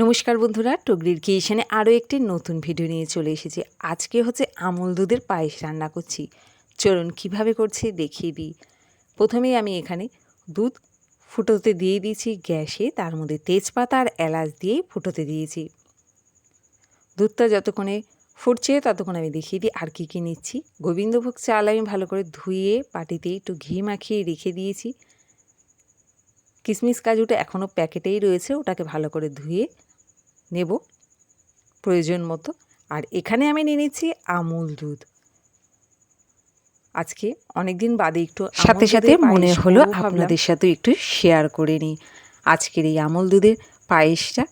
নমস্কার বন্ধুরা, টগরির কিচেনে আরও একটি নতুন ভিডিও নিয়ে চলে এসেছি। আজকে হচ্ছে আমুল দুধের পায়েস রান্না করছি। চলুন কীভাবে করছি দেখিয়ে দিই। প্রথমেই আমি এখানে দুধ ফুটোতে দিয়ে দিয়েছি গ্যাসে, তার মধ্যে তেজপাতা আর এলাচ দিয়ে ফুটোতে দিয়েছি। দুধটা যতক্ষণে ফুটছে ততক্ষণ আমি দেখিয়ে দিই আর কী কী নিচ্ছি। গোবিন্দভোগ চাল আমি ভালো করে ধুয়ে পাটিতে একটু ঘি মাখিয়ে রেখে দিয়েছি। কিশমিশ কাজুটা এখনও প্যাকেটেই রয়েছে, ওটাকে ভালো করে ধুয়ে নেব প্রয়োজন মতো। আর এখানে আমি নিয়ে নিচ্ছি আমুল দুধ। আজকে অনেক দিন বাদে একটু সাথে সাথে মনে হলো আপনাদের সাথে একটু শেয়ার করে নিই। আজকের এই আমুল দুধের পায়েসটা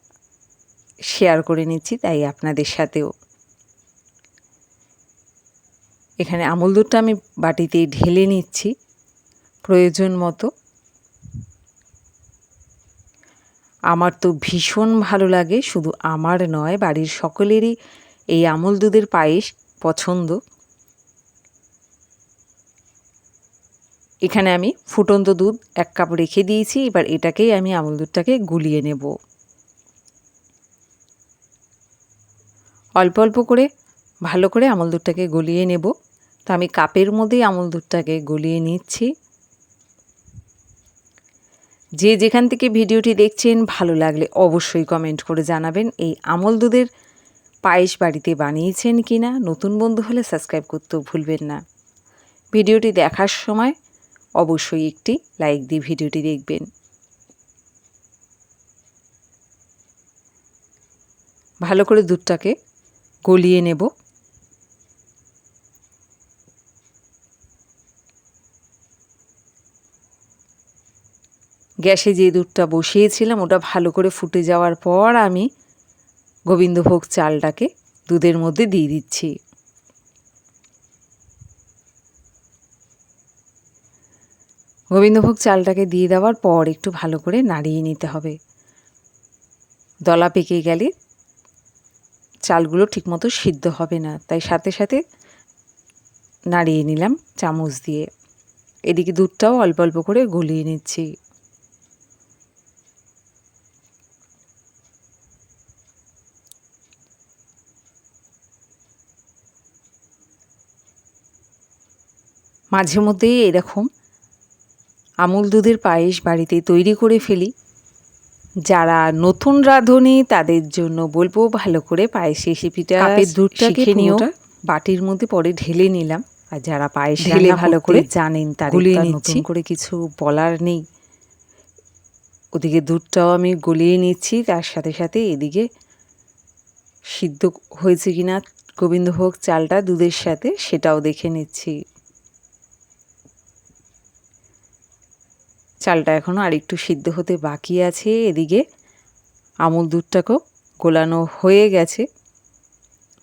শেয়ার করে নিচ্ছি তাই আপনাদের সাথেও। এখানে আমুল দুধটা আমি বাটিতে ঢেলে নিচ্ছি। প্রয়োজন মতো আমার তো ভীষণ ভালো লাগে, শুধু আমার নয়, বাড়ির সকলেরই এই আমল দুধের পায়েস পছন্দ। এখানে আমি ফুটন্ত দুধ এক কাপ রেখে দিয়েছি, এবার এটাকেই আমি আমল দুধটাকে গুলিয়ে নেব। অল্প অল্প করে, ভালো করে আমল দুধটাকে গলিয়ে নেব। তো আমি কাপের মধ্যেই আমল দুধটাকে গলিয়ে নিচ্ছি। যে যেখান থেকে ভিডিওটি দেখছেন, ভালো লাগলে অবশ্যই কমেন্ট করে জানাবেন এই আমল দুধের পায়েস বাড়িতে বানিয়েছেন কি না নতুন বন্ধু হলে সাবস্ক্রাইব করতেও ভুলবেন না। ভিডিওটি দেখার সময় অবশ্যই একটি লাইক দিয়ে ভিডিওটি দেখবেন। ভালো করে দুধটাকে গলিয়ে নেব। গ্যাসে যে দুধটা বসিয়েছিলাম, ওটা ভালো করে ফুটে যাওয়ার পর আমি গোবিন্দভোগ চালটাকে দুধের মধ্যে দিয়ে দিচ্ছি। গোবিন্দভোগ চালটাকে দিয়ে দেওয়ার পর একটু ভালো করে নাড়িয়ে নিতে হবে। দলা পেকে গেলে চালগুলো ঠিকমতো সিদ্ধ হবে না, তাই সাথে সাথে নাড়িয়ে নিলাম চামচ দিয়ে। এদিকে দুধটাও অল্প অল্প করে গলিয়ে নিচ্ছি। মাঝে মধ্যেই এরকম আমুল দুধের পায়েস বাড়িতে তৈরি করে ফেলি। যারা নতুন রাঁধুনি তাদের জন্য বলব ভালো করে পায়েস রেসিপিটা কাপের দুধটাকে নিও। বাটির মধ্যে পরে ঢেলে নিলাম। আর যারা পায়েস ঢেলে ভালো করে জানেন তাদের নতুন করে কিছু বলার নেই। ওদিকে দুধটাও আমি গলিয়ে নিচ্ছি তার সাথে সাথে এদিকে সিদ্ধ হয়েছে কিনা গোবিন্দভোগ চালটা দুধের সাথে সেটাও দেখে নিচ্ছি। চালটা এখনও আরেকটু সিদ্ধ হতে বাকি আছে এদিকে। আমুল দুধটাকেও গোলানো হয়ে গেছে।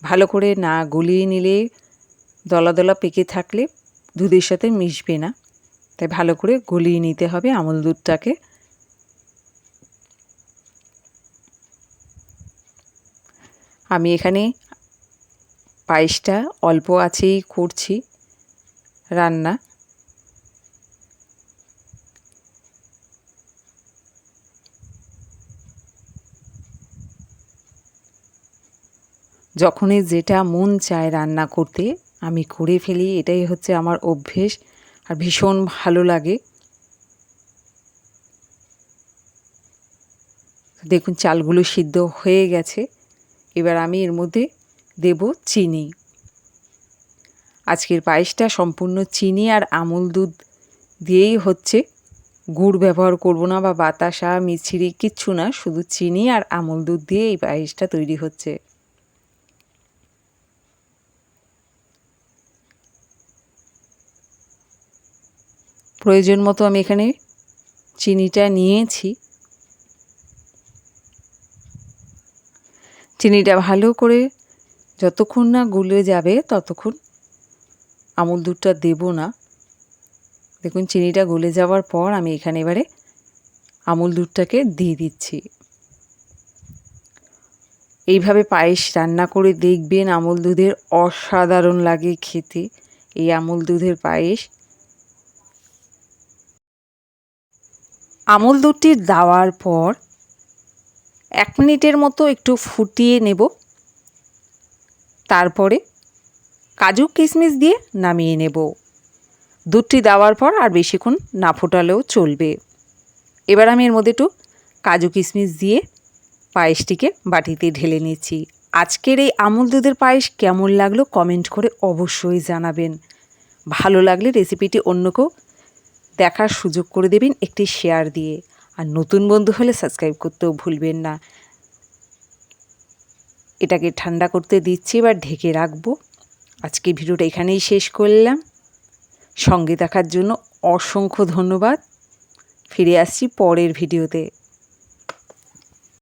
ভালো করে না গলিয়ে নিলে, দলা দলা পেকে থাকলে দুধের সাথে মিশবে না। তাই ভালো করে গলিয়ে নিতে হবে আমুল দুধটাকে। আমি এখানে পায়েসটা অল্প আছেই করছি রান্না। যখনই যেটা মন চায় রান্না করতে, আমি করে ফেলি। এটাই হচ্ছে আমার অভ্যেস আর ভীষণ ভালো লাগে। দেখুন, চালগুলো সিদ্ধ হয়ে গেছে। এবার আমি এর মধ্যে দেব চিনি। আজকের পায়েসটা সম্পূর্ণ চিনি আর আমুল দুধ দিয়েই হচ্ছে। গুড় ব্যবহার করব না বা বাতাসা, মিছরি, কিচ্ছু না, শুধু চিনি আর আমুল দুধ দিয়ে এই পায়েসটা তৈরি হচ্ছে। প্রয়োজন মতো আমি এখানে চিনিটা নিয়েছি। চিনিটা ভালো করে যতক্ষণ না গুলে যাবে ততক্ষণ আমুল দুধটা দেব না। দেখুন, চিনিটা গলে যাওয়ার পর আমি এখানে এবারে আমুল দুধটাকে দিয়ে দিচ্ছি। এইভাবে পায়েস রান্না করে দেখবেন আমুল দুধের অসাধারণ লাগে খেতে। এই আমুল দুধের পায়েস আমুল দুধটি দেওয়ার পর এক মিনিটের মতো একটু ফুটিয়ে নেব। তারপরে কাজু কিশমিশ দিয়ে নামিয়ে নেব। দুধটি দেওয়ার পর আর বেশিক্ষণ না ফোটালেও চলবে। এবার আমি এর মধ্যে একটু কাজু কিশমিশ দিয়ে পায়েসটিকে বাটিতে ঢেলে নিচ্ছি। আজকের এই আমুল দুধের পায়েস কেমন লাগল কমেন্ট করে অবশ্যই জানাবেন। ভালো লাগলে রেসিপিটি অন্যকেও দেখার সুযোগ করে দেবেন একটি শেয়ার দিয়ে। আর নতুন বন্ধু হলে সাবস্ক্রাইব করতেও ভুলবেন না। এটাকে ঠান্ডা করতে দিচ্ছি, এবার ঢেকে রাখব। আজকে ভিডিওটা এখানেই শেষ করলাম। সঙ্গে দেখার জন্য অসংখ্য ধন্যবাদ। ফিরে আসছি পরের ভিডিওতে।